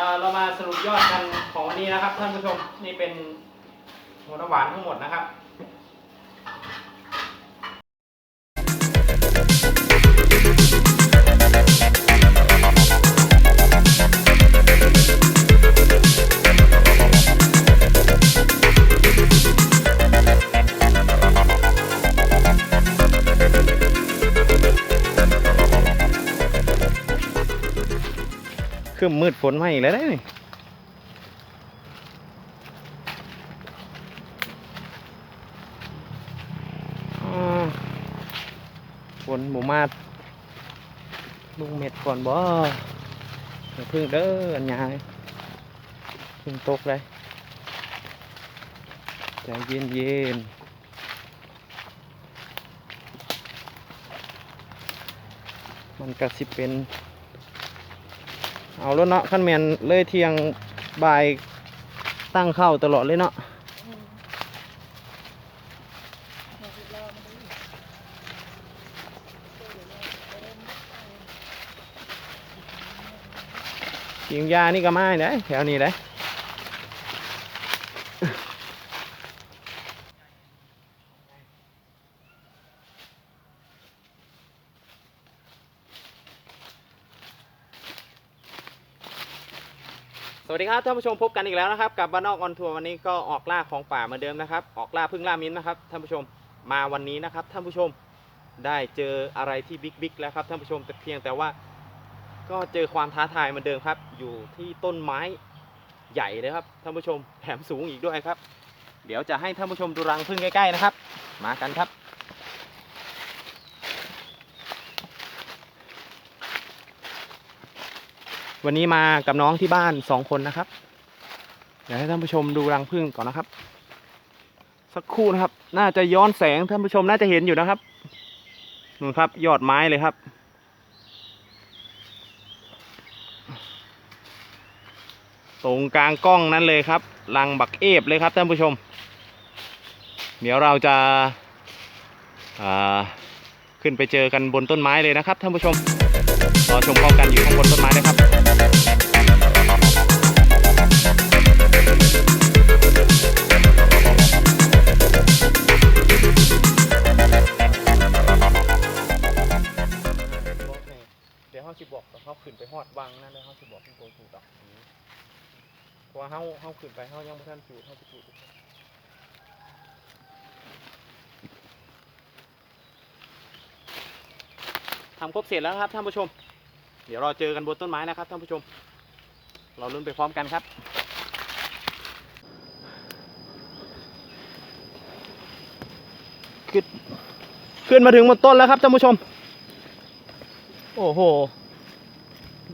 เรามาสรุปยอดกันของวันนี้นะครับท่านผู้ชมนี่เป็นหัวน้ำหวานทั้งหมดนะครับ คือมืดฝนมาอีกแล้วนี่ฝนหมูมาดลุงเม็ดก่อนบ่พึ่งเด้ออันยายพึ่งตกเลยใจเย็นเย็นๆมันกระสิเป็น เอาแล้วเนาะขั้นแมนเลยเทียงบายตั้งเข้าตลอดเลยเนาะยิงยานี่ก็ไม่ได้แถวนี้ได้ ครับท่านผู้ชมพบกันอีกแล้วนะครับกับบ้านนอกออนทัวร์วันนี้ก็ออกล่าของป่าเหมือนเดิมนะครับ ออกล่าพึ่งล่ามิ้นนะครับท่านผู้ชมมาวันนี้นะครับท่านผู้ชมได้เจออะไรที่บิ๊กบิ๊กแล้วครับท่านผู้ชมแต่เพียงแต่ว่า ก็เจอความท้าทายเหมือนเดิมครับ อยู่ที่ต้นไม้ใหญ่เลยครับท่านผู้ชมแถมสูงอีกด้วยครับ เดี๋ยวจะให้ท่านผู้ชมดูรังพึ่งใกล้ๆนะครับ มากันครับ วันนี้มากับน้องที่บ้านสองคนนะครับเดี๋ยวให้ท่านผู้ชมดูรังพึ่งก่อนนะครับ สักครู่นะครับ น่าจะย้อนแสงท่านผู้ชมน่าจะเห็นอยู่นะครับนู่นครับ ยอดไม้เลยครับ ตรงกลางกล้องนั้นเลยครับรังบักเอฟเลยครับท่านผู้ชม เดี๋ยวเราจะาขึ้นไปเจอกันบนต้นไม้เลยนะครับท่านผู้ชมรอชมพร้อมกันอยู่ข้างบนต้นไม้นะครับ เดี๋ยวเขาสิบอกเขาขึ้นไปฮอดวังนั่นแล้วเขาสิบอกขึ้นโกสูดอกเพราะว่าเขาเขาขึ้นไปเขายังไม่ทันสูดเขาไปสูดทำครบเสร็จแล้วครับท่านผู้ชม เดี๋ยวเราเจอกันบนต้นไม้นะครับท่านผู้ชม เราลุ้นไปพร้อมกันครับ ขึ้นขึ้นมาถึงบนต้นแล้วครับท่านผู้ชม โอ้โห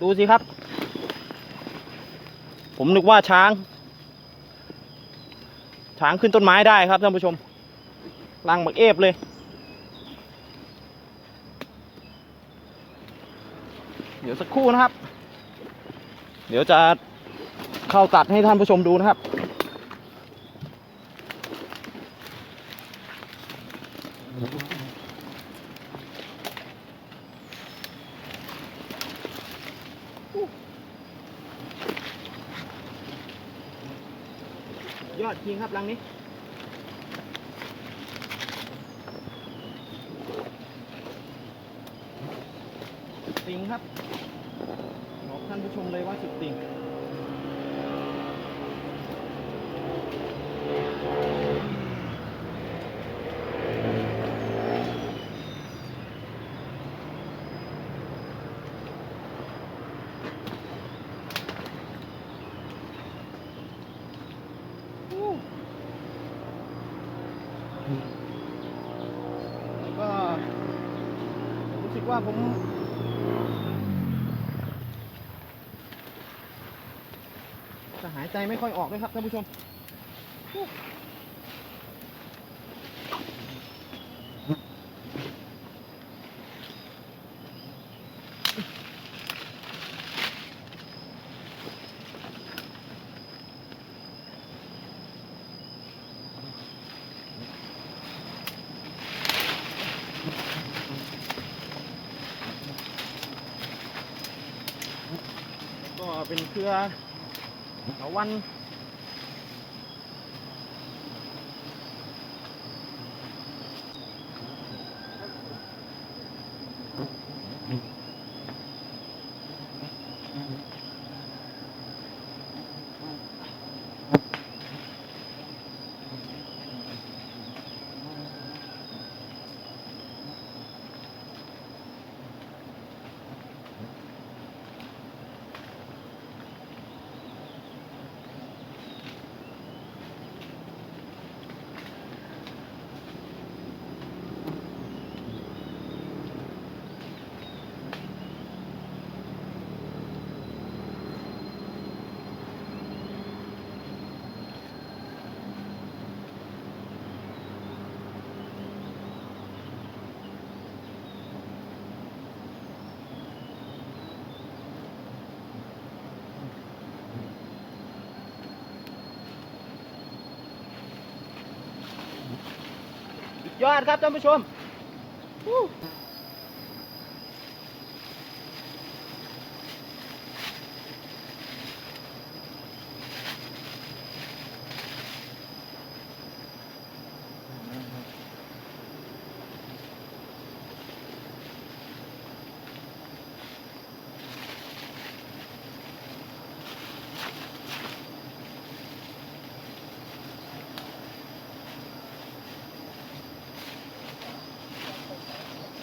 ดูสิครับ ผมนึกว่าช้าง ช้างขึ้นต้นไม้ได้ครับท่านผู้ชมรังบักเอฟเลย ดี๋ยวสักครู่นะครับ เดี๋ยวจะเข้าตัดให้ท่านผู้ชมดูนะครับ ยอดจริงครับรังนี้ ติงครับบอกท่านผู้ชมเลยว่าสุดติงแล้วก็รู้สึกว่าผม จะหายใจไม่ค่อยออกเลยครับท่านผู้ชม เป็นเครือเถาวัน ยอดครับท่านผู้ชม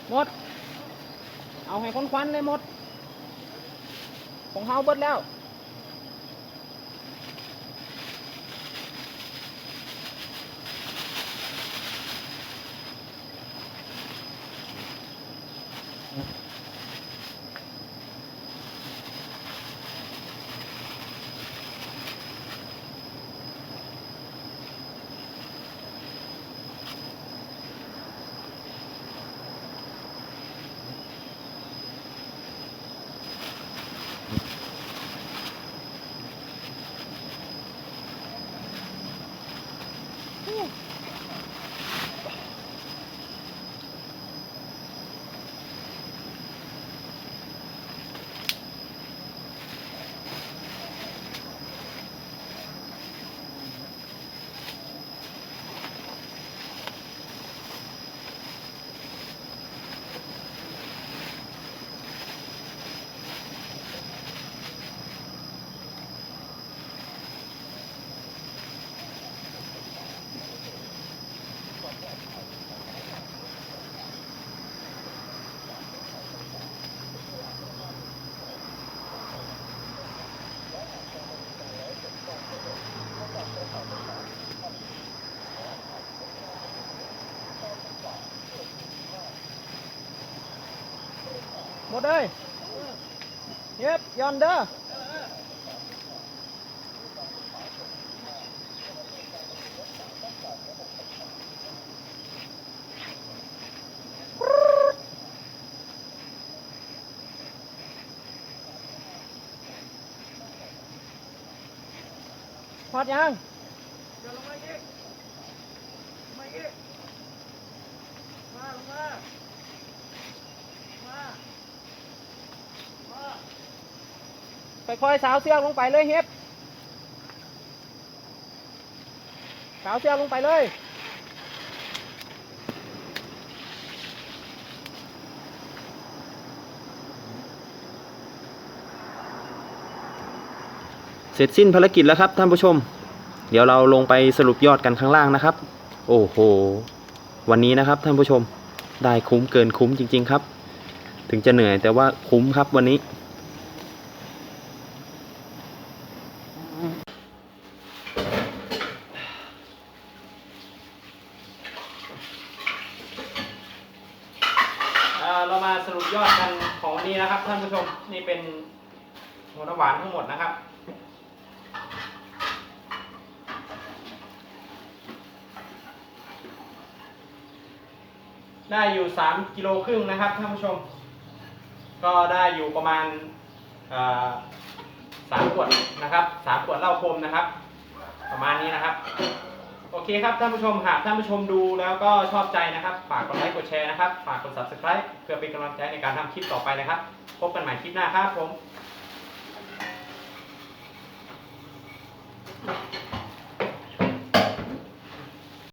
หมด เอาให้คนควันเลยหมด ของเฮาเบิดแล้ว เลยเย็บยอนเด้อพอดยัง ค่อยๆสาวเสื้อลงไปเลยเฮ็บสาวเสื้อลงไปเลยเสร็จสิ้นภารกิจแล้วครับท่านผู้ชม เดี๋ยวเราลงไปสรุปยอดกันข้างล่างนะครับ โอ้โห วันนี้นะครับท่านผู้ชม ได้คุ้มเกินคุ้มจริง ๆ ครับ ถึงจะเหนื่อยแต่ว่าคุ้มครับวันนี้ เรามาสรุปยอดกันของวันนี้นะครับ ท่านผู้ชมนี่เป็นหัวน้ำหวานทั้งหมดนะครับได้อยู่สามกิโลครึ่งนะครับท่านผู้ชม ก็ได้อยู่ประมาณสามขวดนะครับสามขวดเหล้าคมนะครับ ประมาณนี้นะครับ โอเคครับท่านผู้ชมหากท่านผู้ชมดูแล้วก็ชอบใจนะครับฝากกดไลค์กดแชร์นะครับฝากกด subscribe เพื่อเป็นกำลังใจในการทำคลิปต่อไปนะครับ พบกันใหม่คลิปหน้าครับผม